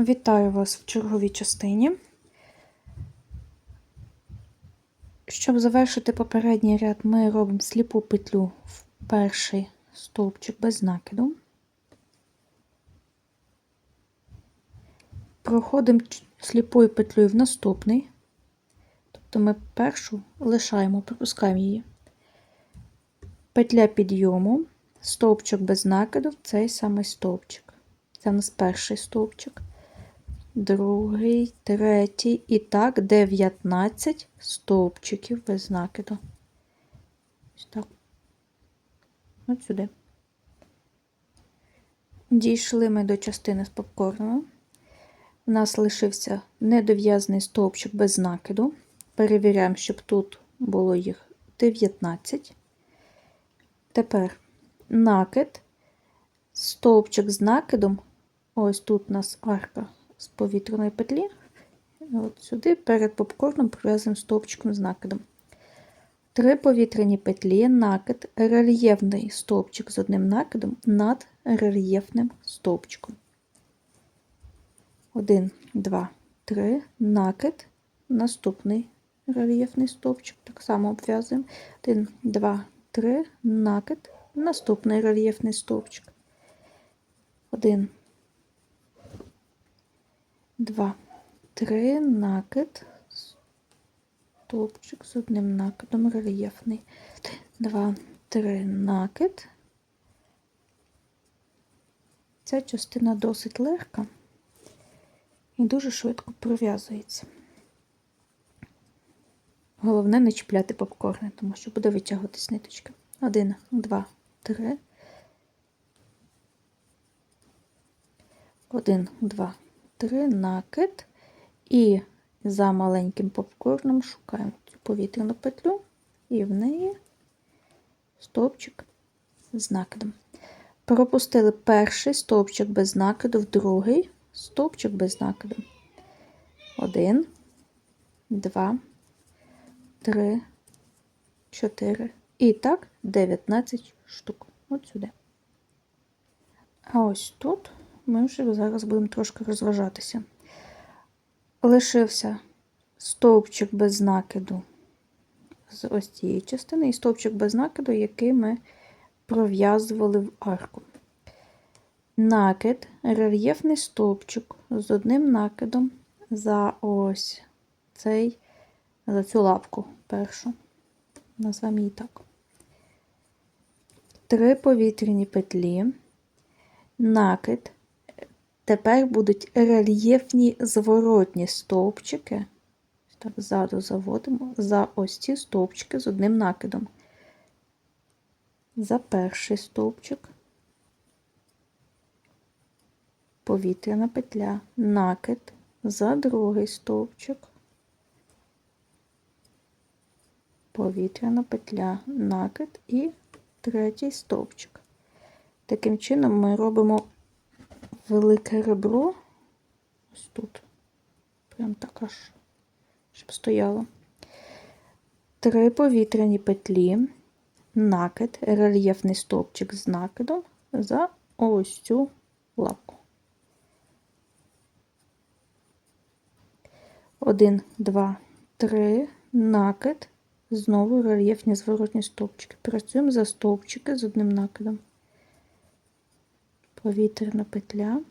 Вітаю вас в черговій частині. Щоб завершити попередній ряд, ми робимо сліпу петлю в перший стовпчик без накиду. Проходимо сліпою петлею в наступний. Тобто ми першу лишаємо, пропускаємо її. Петля підйому, стовпчик без накиду в цей самий стовпчик. Це у нас перший стовпчик другий, третій і так 19 стовпчиків без накиду. Ось так. От сюди. Дійшли ми до частини з попкорном. У нас лишився недов'язаний стовпчик без накиду. Перевіряємо, щоб тут було їх 19. Тепер накид, стовпчик з накидом. Ось тут у нас арка з повітряної петлі. От сюди перед попкорном пров'язуємо стовпчиком з накидом. Три повітряні петлі, накид, рельєфний стовпчик з одним накидом над рельєфним стовпчиком. Один, два, три, накид, наступний рельєфний стовпчик. Так само обв'язуємо. Один, два, три, накид, наступний рельєфний стовпчик. Один, два, три, накид, стовпчик з одним накидом рельєфний. Два, три, накид. Ця частина досить легка і дуже швидко пров'язується. Головне не чіпляти попкорни, тому що буде витягуватись ниточка. Один, два, три. Один, два, три, накид. І за маленьким попкорном шукаємо цю повітряну петлю і в неї стовпчик з накидом. Пропустили перший стовпчик без накиду, в другий стовпчик без накиду. Один, два, три, чотири. І так 19 штук. От сюди. А ось тут ми вже зараз будемо трошки розважатися. Лишився стовпчик без накиду з ось цієї частини, і стовпчик без накиду, який ми пров'язували в арку. Накид, рельєфний стовпчик з одним накидом за ось цей, за цю лапку першу. Назвемо її так. Три повітряні петлі, накид. Тепер будуть рельєфні зворотні стовпчики. Так, ззаду заводимо. За ось ці стовпчики з одним накидом. За перший стовпчик, повітряна петля, накид, за другий стовпчик, повітряна петля, накид. І третій стовпчик. Таким чином ми робимо велике ребро ось тут. Прям так аж, щоб стояло. Три повітряні петлі, накид, рельєфний стовпчик з накидом за ось цю лапку. Один, два, три, накид, знову рельєфні зворотні стовпчики. Працюємо за стовпчики з одним накидом повітряна петля,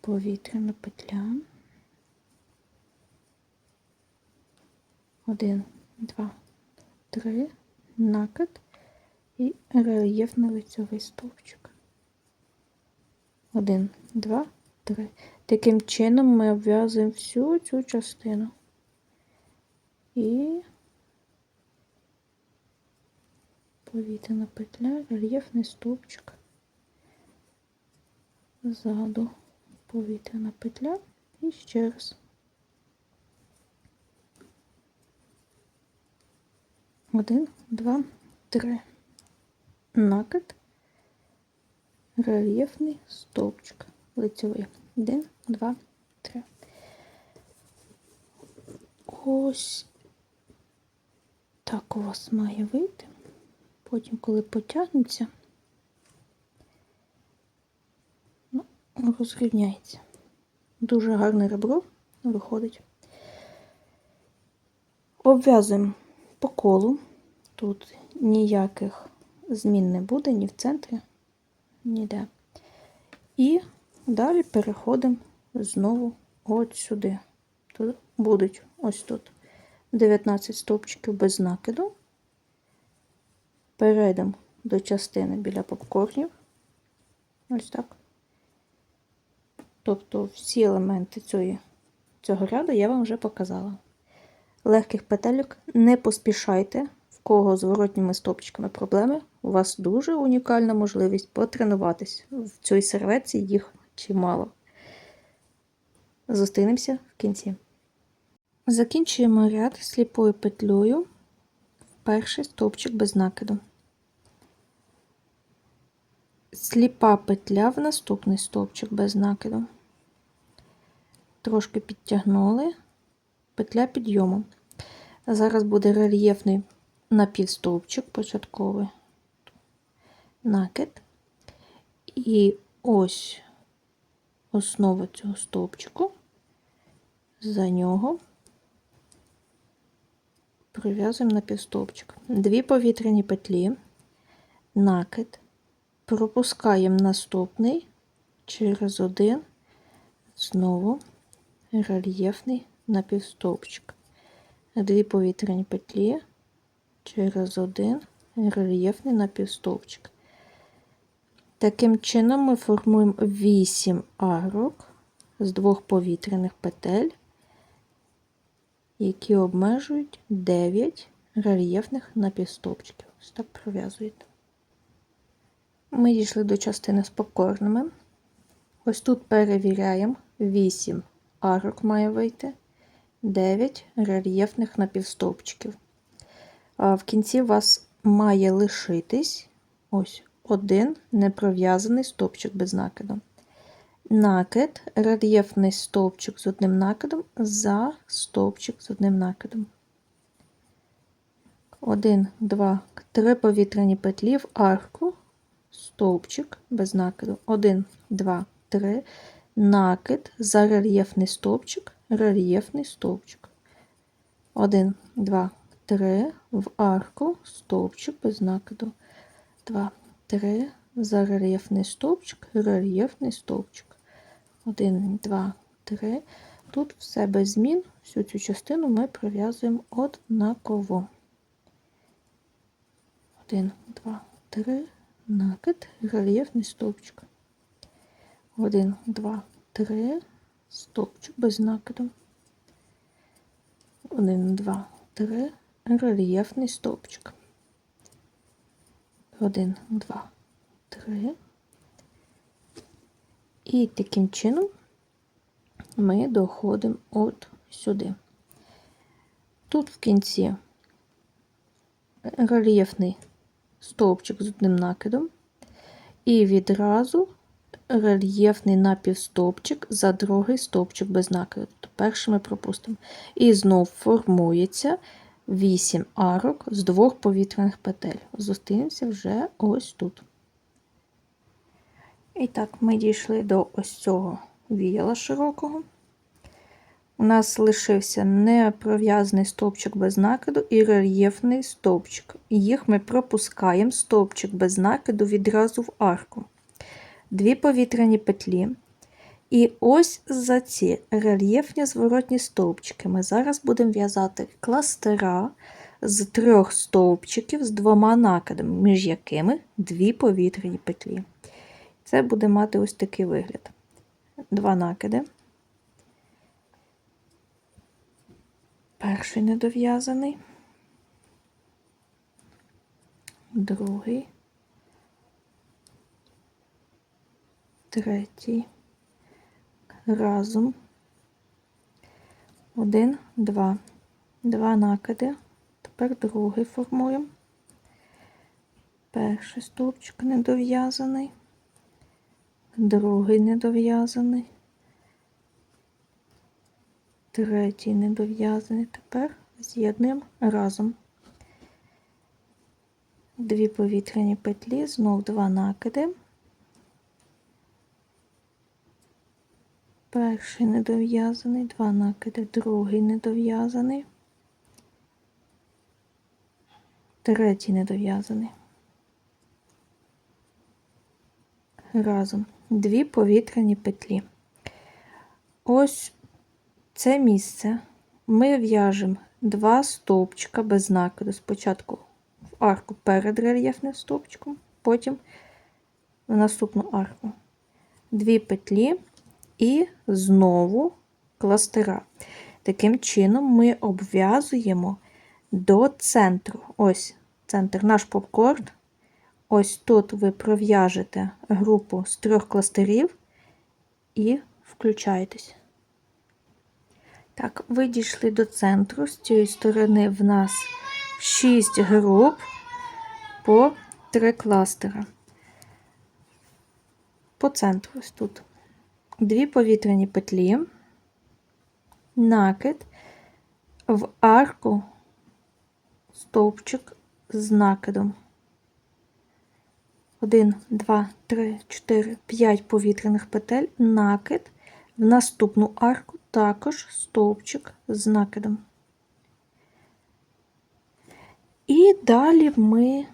повітряна петля, один, два, три, накид і рельєфний лицьовий стовпчик. Один, два, три. Таким чином ми обв'язуємо всю цю частину. І повітряна петля, рельєфний стовпчик. Ззаду повітряна петля і ще раз. Один, два, три. Накид, рельєфний стовпчик лицевий. Один, два, три. Ось так у вас має вийти. Потім, коли потягнеться, розрівняється. Дуже гарне ребро виходить. Обв'язуємо по колу. Тут ніяких змін не буде ні в центрі, ніде. І далі переходимо знову от сюди. Тут будуть ось тут 19 стовпчиків без накиду. Перейдемо до частини біля попкорнів. Ось так. Тобто всі елементи цієї, цього ряду я вам вже показала. Легких петельок не поспішайте, в кого з воротніми стопчиками проблеми. У вас дуже унікальна можливість потренуватись. В цій серветці їх чимало. Зустрінемося в кінці. Закінчуємо ряд сліпою петлею перший стовпчик без накиду. Сліпа петля в наступний стовпчик без накиду. Трошки підтягнули петля підйому. Зараз буде рельєфний напівстовпчик початковий накид. І ось основа цього стовпчику, за нього прив'язуємо на півстовпчик. Дві повітряні петлі, накид, пропускаємо наступний через один, знову рельєфний напівстовпчик. Дві повітряні петлі через один рельєфний напівстовпчик. Таким чином ми формуємо 8 арок з двох повітряних петель, які обмежують 9 рельєфних напівстовпчиків. Ось так пров'язуєте. Ми дійшли до частини з попкорнами. Ось тут перевіряємо 8 арок має вийти, 9 рельєфних напівстовпчиків. В кінці у вас має лишитись ось один непров'язаний стовпчик без накиду. Накид, рельєфний стовпчик з одним накидом за стовпчик з одним накидом. Один, два, три повітряні петлі в арку, стовпчик без накиду. Один, два, три. Накид за рельєфний стовпчик, рельєфний стовпчик. Один, два, три. В арку, стовпчик без накиду. Два, 3 за рельєфний стовпчик, рельєфний стовпчик. 1, 2, 3. Тут все без змін, всю цю частину ми пров'язуємо однаково. 1, 2, 3, накид, рельєфний стовпчик. 1, 2, 3, стовпчик без накиду. 1, 2, 3, рельєфний стовпчик. 1, 2, 3. І таким чином ми доходимо от сюди. Тут в кінці рельєфний стовпчик з одним накидом, і відразу рельєфний напівстовпчик за другий стовпчик без накиду. Тобто перший ми пропустимо. І знов формується 8 арок з двох повітряних петель. Зустрінемося вже ось тут. І так, ми дійшли до ось цього віяла широкого. У нас лишився непров'язаний стовпчик без накиду і рельєфний стовпчик. Їх ми пропускаємо стовпчик без накиду відразу в арку. Дві повітряні петлі. І ось за ці рельєфні зворотні стовпчики ми зараз будемо в'язати кластера з трьох стовпчиків з двома накидами, між якими дві повітряні петлі. Це буде мати ось такий вигляд. Два накиди. Перший недов'язаний, другий, третій разом. Один, два. Два накиди. Тепер другий формуємо. Перший стовпчик недов'язаний, другий недов'язаний, третій недов'язаний. Тепер з'єднуємо разом. Дві повітряні петлі, знов два накиди. Перший недов'язаний, два накиди, другий недов'язаний, третій недов'язаний. Разом дві повітряні петлі. Ось це місце ми в'яжемо два стовпчика без накиду. Спочатку в арку перед рельєфним стовпчиком, потім в наступну арку. Дві петлі і знову кластера. Таким чином ми обв'язуємо до центру. Ось центр наш попкорн. Ось тут ви пров'яжете групу з трьох кластерів і включаєтесь. Так, ви дійшли до центру. З цієї сторони в нас 6 груп по 3 кластера. По центру ось тут. Дві повітряні петлі, накид, в арку стовпчик з накидом. 1, 2, 3, 4, 5 повітряних петель, накид, в наступну арку також стовпчик з накидом. І далі ми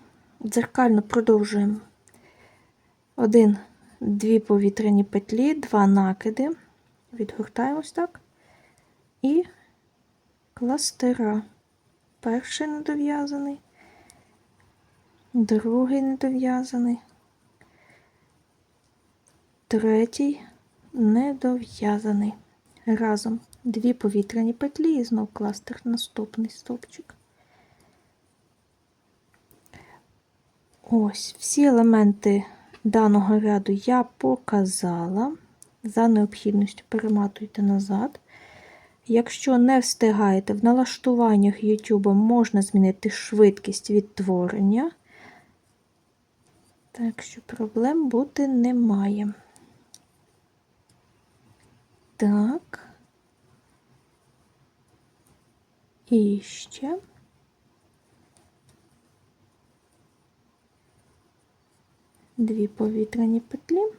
дзеркально продовжуємо. Один, дві повітряні петлі, два накиди, відгортаємось так, і кластера. Перший недов'язаний, другий недов'язаний, третій недов'язаний. Разом дві повітряні петлі і знов кластер наступний стовпчик. Ось всі елементи даного ряду я показала. За необхідністю перематуйте назад. Якщо не встигаєте, в налаштуваннях YouTube можна змінити швидкість відтворення, так що проблем бути немає. Так. І ще. Дві повітряні петлі,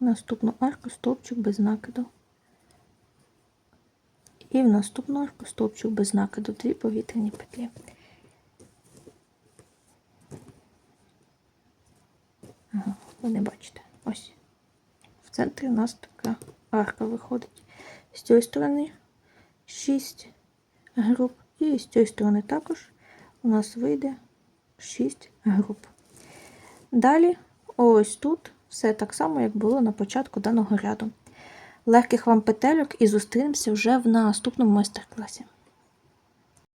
наступну арку стовпчик без накиду. І в наступну арку стовпчик без накиду, дві повітряні петлі. Ви не бачите. Ось. В центрі у нас така арка виходить. З цієї сторони 6 груп, і з цієї сторони також у нас вийде 6 груп. Далі, ось тут все так само, як було на початку даного ряду. Легких вам петельок і зустрінемося вже в наступному майстер-класі.